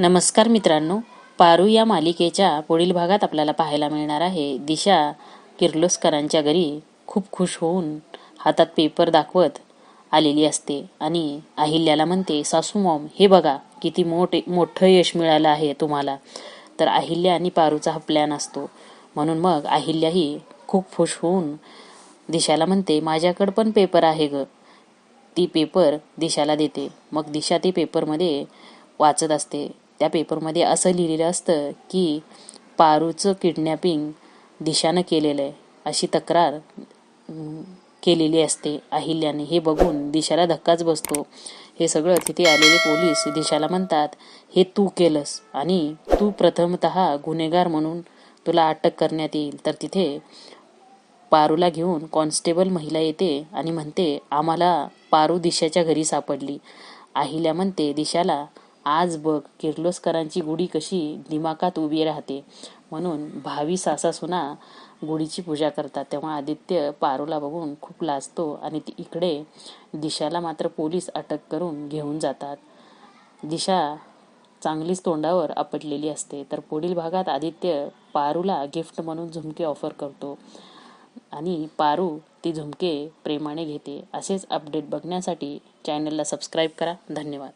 नमस्कार मित्रांनो पारू या मालिकेच्या पुढील भागात आपल्याला पाहायला मिळणार आहे दिशा किर्लोस्करांच्या घरी खूप खुश होऊन हातात पेपर दाखवत आलेली असते आणि अहिल्याला म्हणते सासू मॉम हे बघा किती मोठे मोठं यश मिळालं आहे तुम्हाला. तर अहिल्या आणि पारूचा हा प्लॅन असतो. म्हणून मग अहिल्याही खूप खुश होऊन दिशाला म्हणते माझ्याकडं पण पेपर आहे ग. ती पेपर दिशाला देते. मग दिशा ती पेपरमध्ये वाचत असते. त्या पेपरमध्ये असं लिहिलेलं असतं की पारूचं किडनॅपिंग दिशानं केलेलं आहे अशी तक्रार केलेली असते अहिल्याने. हे बघून दिशाला धक्काच बसतो. हे सगळं तिथे आलेले पोलीस दिशाला म्हणतात हे तू केलंस आणि तू प्रथमतः गुन्हेगार म्हणून तुला अटक करण्यात येईल. तर तिथे पारूला घेऊन कॉन्स्टेबल महिला येते आणि म्हणते आम्हाला पारू दिशाच्या घरी सापडली. अहिल्या म्हणते दिशाला आज बघ किर्लोस्करांची गुढी कशी दिमाकात उभी राहते. म्हणून भावी सासा सुना गुढीची पूजा करतात. तेव्हा आदित्य पारूला बघून खूप लाजतो आणि ती इकडे दिशाला मात्र पोलीस अटक करून घेऊन जातात. दिशा चांगलीच तोंडावर आपटलेली असते. तर पुढील भागात आदित्य पारूला गिफ्ट म्हणून झुमके ऑफर करतो आणि पारू ती झुमके प्रेमाने घेते. असेच अपडेट बघण्यासाठी चॅनलला सबस्क्राईब करा. धन्यवाद.